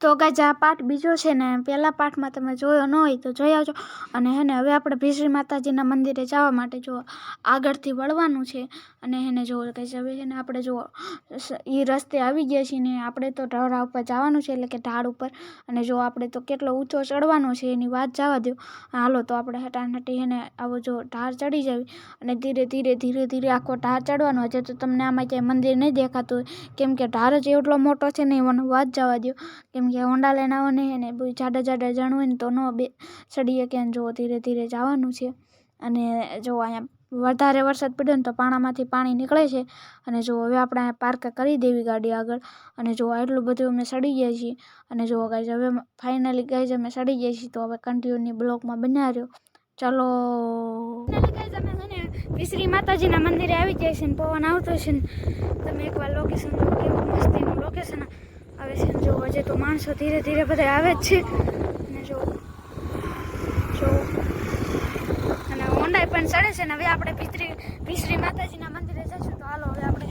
તો ગાઈઝ આ પાઠ બીજો છે ને પહેલા પાઠમાં તમે જોયો ન હોય તો જોઈ આવજો. અને હે ને હવે આપણે ભીશ્રી માતાજીના મંદિરે જવા માટે જો આગળથી વળવાનું છે. અને એને જો ગાઈઝ હવે છે ને આપણે જો એ રસ્તે આવી ગયા છીએ ને આપણે તો ઢરા ઉપર જવાનું છે એટલે કે ઢાળ ઉપર. અને જો આપણે તો કેટલો ઊંચો ચડવાનો છે એની વાત જવા દો હાલો તો આપણે હટાનટી એને આવો જો ઢાળ ચડી જવી. અને ધીરે ધીરે ધીરે ધીરે આખો ઢાળ ચડવાનો હશે તો તમને આમાં ક્યાંય મંદિર નહીં દેખાતું કેમ કે ઢાળ જ એટલો મોટો છે ને એવાનો વાત જવા દો કેમ કે હોન્ડા લઈને આવો ને અને બહુ જાડા જાડા જણ હોય ને તો ન બે ચડીએ કે જો ધીરે ધીરે જવાનું છે. અને જો અહીંયા વધારે વરસાદ પડ્યો ને તો પાણામાંથી પાણી નીકળે છે. અને જો હવે આપણે અહીંયા પાર્ક કરી દેવી ગાડી આગળ. અને જો એટલું બધું અમે સડી ગયા છીએ. અને જો ગાઈઝ હવે ફાઇનલી ગાઈઝ અમે સડી ગયા છીએ તો હવે કન્ટિન્યુની બ્લોકમાં બન્યા રહ્યો ચલો શ્રી માતાજીના મંદિરે આવી જાય છે ને પવન આવતો છે ને. તમે એકવાર લોકેશન કેવું મસ્તીનું લોકેશન આવે છે જો હજે તો માણસો ધીરે ધીરે બધા આવે જ છે. અને જો જો અને હોન્ડાઈ પણ ચડે છે ને હવે આપણે પિત્રી પિસરી માતાજીના મંદિરે જઈશું તો હાલો હવે આપણે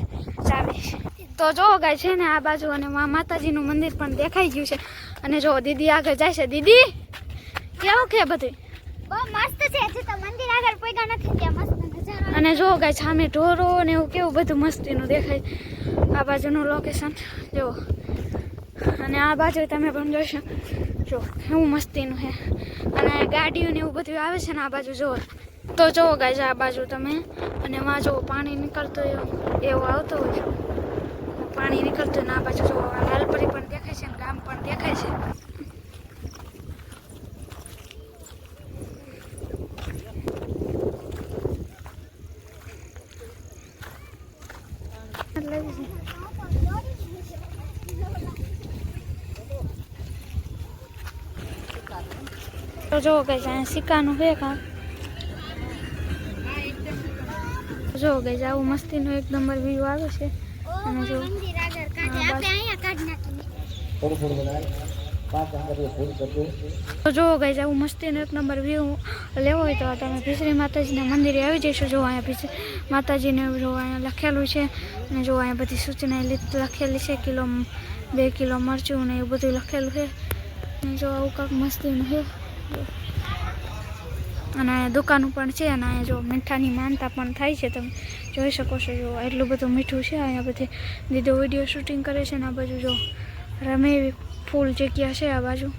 જાવીએ તો જો ગાય છે ને આ બાજુ અને મા માતાજીનું મંદિર પણ દેખાઈ ગયું છે. અને જો દીદી આગળ જાય છે. દીદી કેવું કે બધું? બહુ મસ્ત છે. હજી તો મંદિર આગળ પગ્યા નથી ત્યાં મસ્ત નજારો. અને જો ગાય સામે ઢોરો ને એવું કેવું બધું મસ્તીનું દેખાય. આ બાજુનું લોકેશન જો અને આ બાજુ તમે પણ જોશો. જો, એવું મસ્તીનું છે. અને ગાડીઓ ને એવું બધું આવે છે ને આ બાજુ જોવો તો જુઓ ગાય આ બાજુ તમે. અને એમાં જો પાણી નીકળતું એવું આવતો હોય. પાણી નીકળતું ને આ બાજુ જો લાલપરી પણ દેખાય છે ને ગામ પણ દેખાય છે એટલે જ છે. તો જો ગઈ અહીંયા સિક્કાનું છે કા જો ગઈ આવું એક નંબર વ્યૂ આવે છે. અને જો તો જો ગઈ આવું મસ્તીનું એક નંબર વ્યૂ લેવો હોય તો તમે ભીસરી માતાજીના મંદિરે આવી જઈશું જો અહીંયા ભીસરી માતાજીને જો અહીંયા લખેલું છે. અને જો અહીંયા બધી સૂચના લખેલી છે, કિલો બે કિલો મરચું ને એવું બધું લખેલું છે. જો આવું કાંક મસ્તીનું છે. અને અહીંયા દુકાનો પણ છે અને અહીંયા જો મીઠાની માનતા પણ થાય છે તમે જોઈ શકો છો જો એટલું બધું મીઠું છે. અહીંયા બધી દીદો વીડિયો શૂટિંગ કરે છે ને આ બાજુ જો રમે એવી ફૂલ જગ્યા છે આ બાજુ.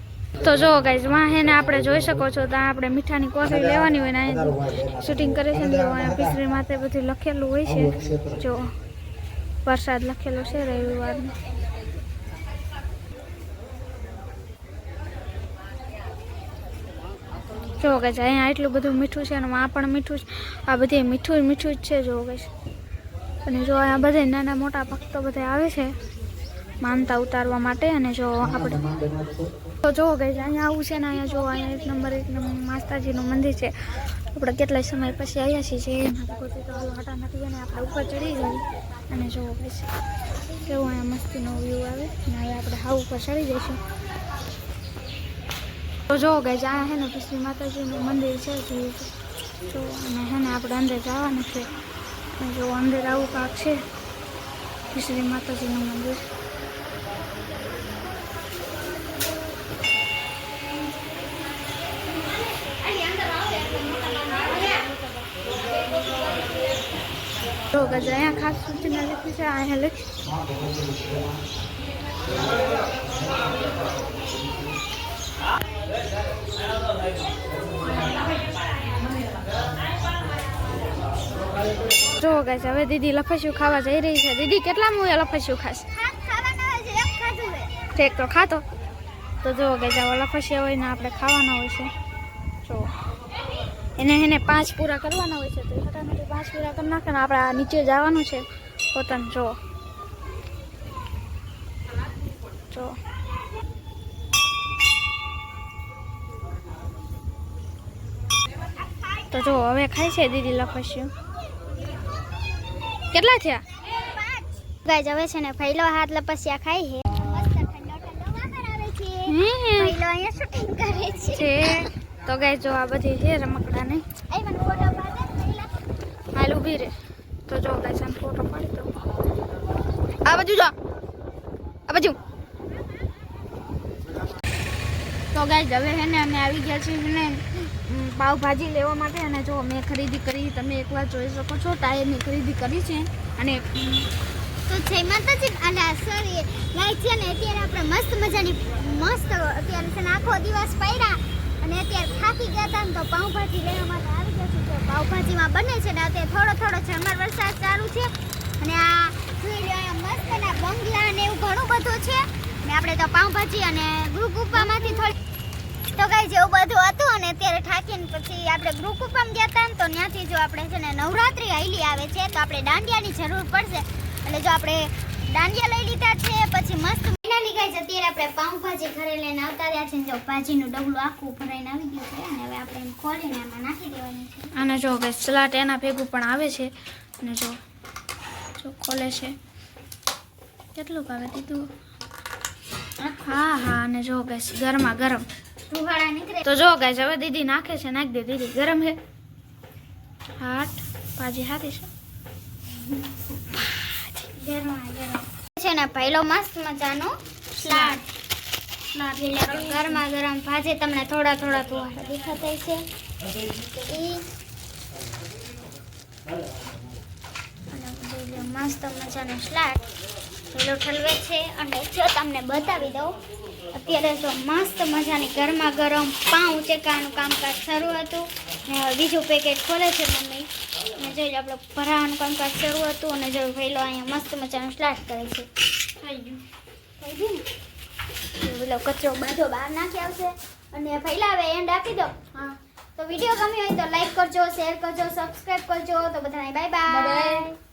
તો જો ગાઈઝ વાં હે આપણે જોઈ શકો છો ત્યાં આપણે મીઠાની કોથળી લેવાની હોય ને અહીંયા શૂટિંગ કરે છે ને જો અહીંયા પીસરી માથે બધું લખેલું હોય છે. જો વરસાદ લખેલો છે રવિવારનો. જો કે અહીંયા એટલું બધું મીઠું છે અને આ પણ મીઠું છે. આ બધે મીઠું મીઠું જ છે, જો કે અને જો અહીંયા બધા નાના મોટા ભક્તો બધા આવે છે, માનતા ઉતારવા માટે અને જો આપણે તો જો કે અહીંયા આવું છે ને અહીંયા જો, અહીંયા એક નંબર એક નંબર માતાજીનું મંદિર છે. આપણે કેટલાય સમય પછી આવ્યા છીએ, જે હટા નથી અને આપણે ઉપર ચડી જઈએ. અને જોવો ગઈ કેવું અહીંયા મસ્તીનો વ્યૂ આવે. અને હવે આપણે હાવ ઉપર ચડી જઈશું. તો જો ગઈ આ હે ને પછી માતાજીનું મંદિર છે, તો અને હે ને આપણે અંદર જવાનું છે. જો અંદર આવું પાક છે શ્રી માતાજીનું મંદિર. જો ગજ અહીંયા ખાસ સૂચના લખી છે અહીંયા લખી જો ગાઈસ હવે દીદી લફસ્યું ખાવા જઈ રહી છે. દીદી કેટલા મુએ લફસ્યું ખાશ? એક ખાધું છે ઠીક તો ખાતો તો જો ગાઈસ હવે લફસ્યા હોય ને આપણે ખાવાના હોય છે. જો. એને એને પાંચ પૂરા કરવાના હોય છે. તો ફટાફટ પાંચ પૂરા કરી નાખે ને આપણે આ નીચે જવાનું છે. પોતાને જો. જો. તો જો હવે ખાય છે દીદી લપસ્યું કેટલા થયા? ગાય હવે છે ને ફૈલો હાથ લપસ્યા ખાઈ છે. છે. છે. તો ગાય જો આ બધી છે રમકડા પહેલા. હાલ ઊભી રે. તો જો ગાય સામે ફોટો પાડી દો આ બાજુ જો. આ બાજુ. તો ગાય હવે હે ને અમે આવી ગયા છીએ ને પાવભાજી લેવા માટે અને જો મેં ખરીદી કરી, તમે એકવાર જોઈ શકો છો ટાયરની ખરીદી કરી છે અને તો જય માતાજી અને સોરી લાઈ છે ને, અત્યારે આપણે મસ્ત મજાની, મસ્ત અત્યારે છે આખો દિવસ પડ્યા અને અત્યારે થાકી ગયા હતા ને, તો પાઉંભાજી લેવા માટે આવી ગયા છે તો પાઉંભાજીમાં બને છે ને, અત્યારે થોડો થોડો ઝરમર વરસાદ ચાલુ છે અને આ જોઈ લો મસ્ત બંગલા ને એવું ઘણું બધું છે. ને આપણે તો પાઉંભાજી અને ગ્રુપ ઉપવામાંથી થોડી તો ગાઈ જેવું બધું હતું અને અત્યારે ઠાકીને પછી આપણે ગ્રુપ ગયા હતા ને, તો ત્યાંથી જો આપણે છે ને નવરાત્રી આઈલી આવે છે, તો આપણે દાંડિયાની જરૂર પડશે. એટલે જો આપણે દાંડિયા લઈ લીધા છે, પછી મસ્ત મહિનાની ગાઈ અત્યારે આપણે પાઉંભાજી ઘરે લઈને આવતા રહ્યા છે ને, જો ભાજીનું ડબલું આખું ભરાઈને આવી ગયું છે, અને હવે આપણે એમ ખોલીને એમાં નાખી દેવાની છે. અને જો ગાઈઝ સલાડ એના ભેગું પણ આવે છે, અને જો જો ખોલે છે. કેટલું ભાવે દીધું? હા હા, અને જો કે ગરમા ગરમ રૂવાડા નીકળે. તો જો ગાઈઝ હવે દીદી નાખે છે નાખી દે દીદી. ગરમ છે હાથ ભાજી હાથી છે. છે ને પહેલો મસ્ત મજાનો સ્લાડ. ગરમા ગરમ ભાજી તમને થોડા થોડા તુવાડા દેખાતા છે મસ્ત મજાનો સ્લાડ. પેલો ઠલવે છે અને જો તમને બતાવી દઉં અત્યારે જો મસ્ત મજાની ગરમા ગરમ પાઉં ચેકાનું કામકાજ શરૂ હતું. ને હવે બીજું પેકેટ ખોલે છે મમ્મી. અને જોઈ લો આપણે ભરાવાનું કામકાજ શરૂ હતું અને જો પહેલો અહીંયા મસ્ત મજાનું સ્લાડ કરે છે. થઈ ગયું. થઈ ગયું ને? પેલો કચરો બધો બહાર નાખી આવશે. અને પહેલા હવે એન્ડ આપી દો. હા. તો વીડિયો ગમ્યો હોય તો લાઈક કરજો શેર કરજો સબસ્ક્રાઈબ કરજો. તો બધાને બાય. બાય